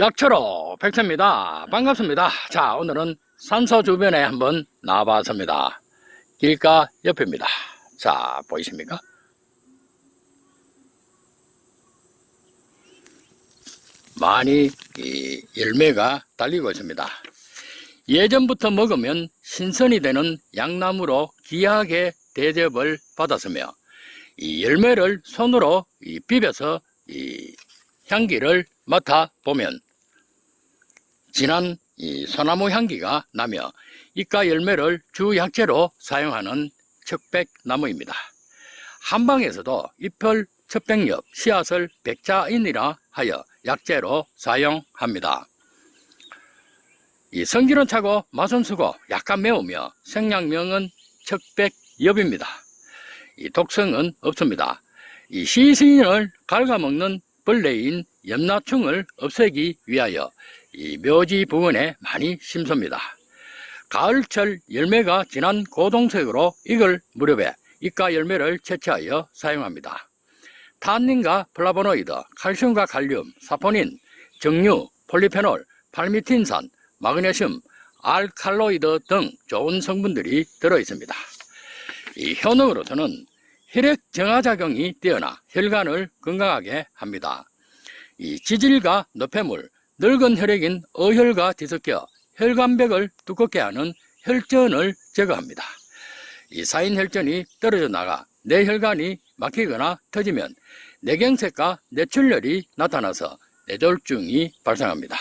약초로 백태입니다. 반갑습니다. 자, 오늘은 산소 주변에 한번 나와봤습니다. 길가 옆입니다. 자, 보이십니까? 많이 이 열매가 달리고 있습니다. 예전부터 먹으면 신선이 되는 양나무로 귀하게 대접을 받았으며 이 열매를 손으로 이 비벼서 이 향기를 맡아 보면 진한 이 소나무 향기가 나며 이과 열매를 주 약재로 사용하는 척백나무입니다. 한방에서도 잎을 척백엽, 씨앗을 백자인이라 하여 약재로 사용합니다. 이 성질은 차고 맛은 수고 약간 매우며 생양명은 척백엽입니다. 이 독성은 없습니다. 이 시신을 갉아먹는 벌레인 염라충을 없애기 위하여 이 묘지 부근에 많이 심습니다. 가을철 열매가 진한 고동색으로 익을 무렵에 이과 열매를 채취하여 사용합니다. 탄닌과 플라보노이드, 칼슘과 칼륨, 사포닌, 정류, 폴리페놀, 팔미틴산, 마그네슘, 알칼로이드 등 좋은 성분들이 들어 있습니다. 이 효능으로서는 혈액 정화작용이 뛰어나 혈관을 건강하게 합니다. 이 지질과 노폐물, 늙은 혈액인 어혈과 뒤섞여 혈관벽을 두껍게 하는 혈전을 제거합니다. 이 사인 혈전이 떨어져 나가 뇌혈관이 막히거나 터지면 뇌경색과 뇌출혈이 나타나서 뇌졸중이 발생합니다.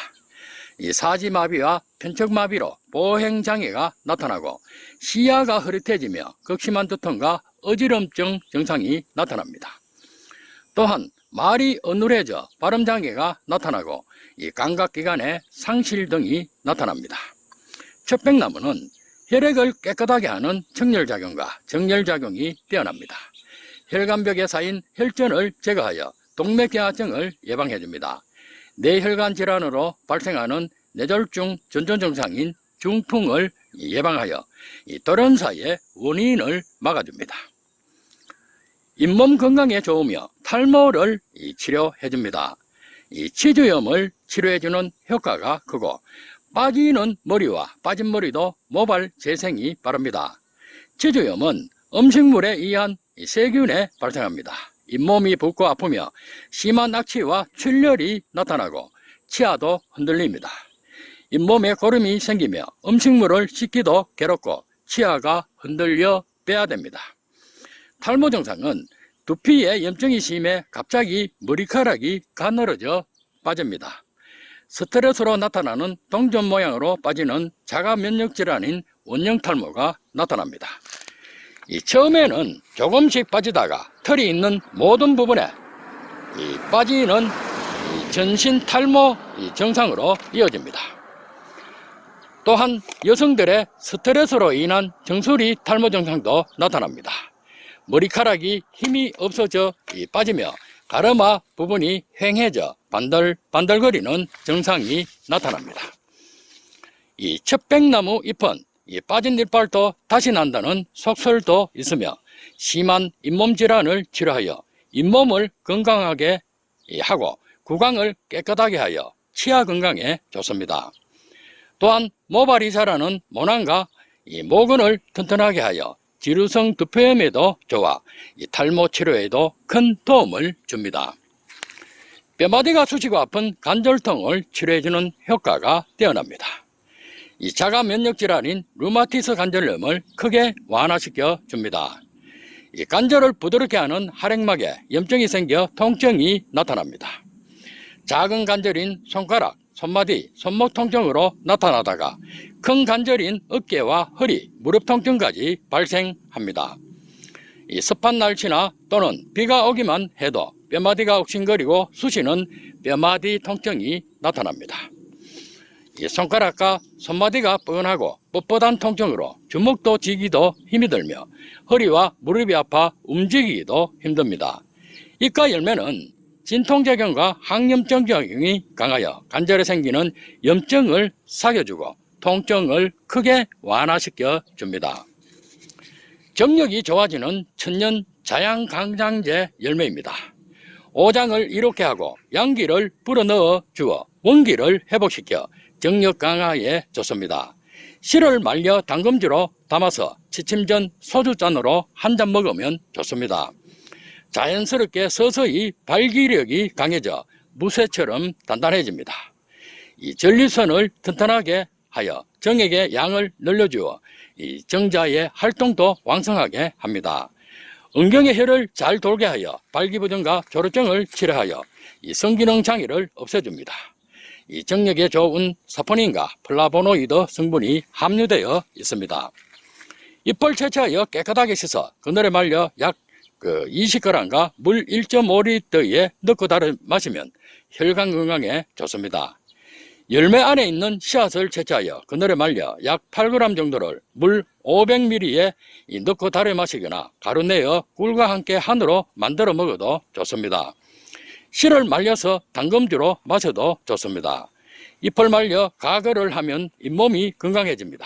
이 사지마비와 편척마비로 보행장애가 나타나고 시야가 흐릿해지며 극심한 두통과 어지럼증 증상이 나타납니다. 또한 말이 어눌해져 발음장애가 나타나고 이 감각기관의 상실 등이 나타납니다. 첩백나무는 혈액을 깨끗하게 하는 청열작용과 정열작용이 뛰어납니다. 혈관벽에 쌓인 혈전을 제거하여 동맥경화증을 예방해줍니다. 뇌혈관 질환으로 발생하는 뇌졸중 전전 증상인 중풍을 예방하여 이 돌연사의 원인을 막아줍니다. 잇몸 건강에 좋으며 탈모를 이 치료해줍니다. 이 치주염을 치료해주는 효과가 크고 빠지는 머리와 빠진 머리도 모발 재생이 바랍니다. 치주염은 음식물에 의한 이 세균에 발생합니다. 잇몸이 붓고 아프며 심한 악취와 출혈이 나타나고 치아도 흔들립니다. 잇몸에 고름이 생기며 음식물을 씻기도 괴롭고 치아가 흔들려 빼야 됩니다. 탈모 증상은 두피에 염증이 심해 갑자기 머리카락이 가늘어져 빠집니다. 스트레스로 나타나는 동전 모양으로 빠지는 자가 면역 질환인 원형 탈모가 나타납니다. 이 처음에는 조금씩 빠지다가 털이 있는 모든 부분에 이 빠지는 이 전신 탈모 이 증상으로 이어집니다. 또한 여성들의 스트레스로 인한 정수리 탈모 증상도 나타납니다. 머리카락이 힘이 없어져 이 빠지며 가르마 부분이 휑해져 반들 반들거리는 증상이 나타납니다. 이 첩백나무 잎은 이 빠진 이빨도 다시 난다는 속설도 있으며 심한 잇몸 질환을 치료하여 잇몸을 건강하게 하고 구강을 깨끗하게 하여 치아 건강에 좋습니다. 또한 모발이 자라는 모낭과 이 모근을 튼튼하게 하여 지루성 두폐염에도 좋아 이 탈모 치료에도 큰 도움을 줍니다. 뼈마디가 쑤시고 아픈 관절통을 치료해주는 효과가 뛰어납니다. 이 자가 면역 질환인 루마티스 관절염을 크게 완화시켜 줍니다. 이 관절을 부드럽게 하는 할액막에 염증이 생겨 통증이 나타납니다. 작은 관절인 손가락, 손마디, 손목 통증으로 나타나다가 큰 관절인 어깨와 허리, 무릎 통증까지 발생합니다. 이 습한 날씨나 또는 비가 오기만 해도 뼈마디가 욱신거리고 쑤시는 뼈마디 통증이 나타납니다. 이 손가락과 손마디가 뻔하고 뻣뻣한 통증으로 주먹도 쥐기도 힘이 들며 허리와 무릎이 아파 움직이기도 힘듭니다. 이과 열매는 진통작용과 항염증 작용이 강하여 관절에 생기는 염증을 사겨주고 통증을 크게 완화시켜 줍니다. 정력이 좋아지는 천년 자양강장제 열매입니다. 오장을 이롭게 하고 양기를 불어넣어 주어 원기를 회복시켜 정력 강화에 좋습니다. 실을 말려 당금주로 담아서 취침 전 소주잔으로 한 잔 먹으면 좋습니다. 자연스럽게 서서히 발기력이 강해져 무쇠처럼 단단해집니다. 이 전리선을 튼튼하게 하여 정액의 양을 늘려주어 이 정자의 활동도 왕성하게 합니다. 은경의 혈을 잘 돌게 하여 발기부전과 조루증을 치료하여 이 성기능 장애를 없애줍니다. 이 정력에 좋은 사포닌과 플라보노이드 성분이 함유되어 있습니다. 잎을 채취하여 깨끗하게 씻어 그늘에 말려 약 그 20g과 물 1.5리터에 넣고 달아 마시면 혈관 건강에 좋습니다. 열매 안에 있는 씨앗을 채취하여 그늘에 말려 약 8g 정도를 물 500ml에 넣고 달여 마시거나 가루 내어 꿀과 함께 한으로 만들어 먹어도 좋습니다. 씨를 말려서 당금주로 마셔도 좋습니다. 잎을 말려 가글을 하면 잇몸이 건강해집니다.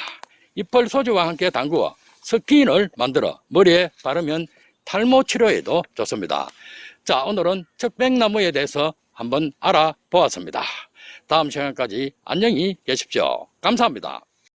잎을 소주와 함께 담그어 스킨을 만들어 머리에 바르면 탈모 치료에도 좋습니다. 자, 오늘은 척백나무에 대해서 한번 알아보았습니다. 다음 시간까지 안녕히 계십시오. 감사합니다.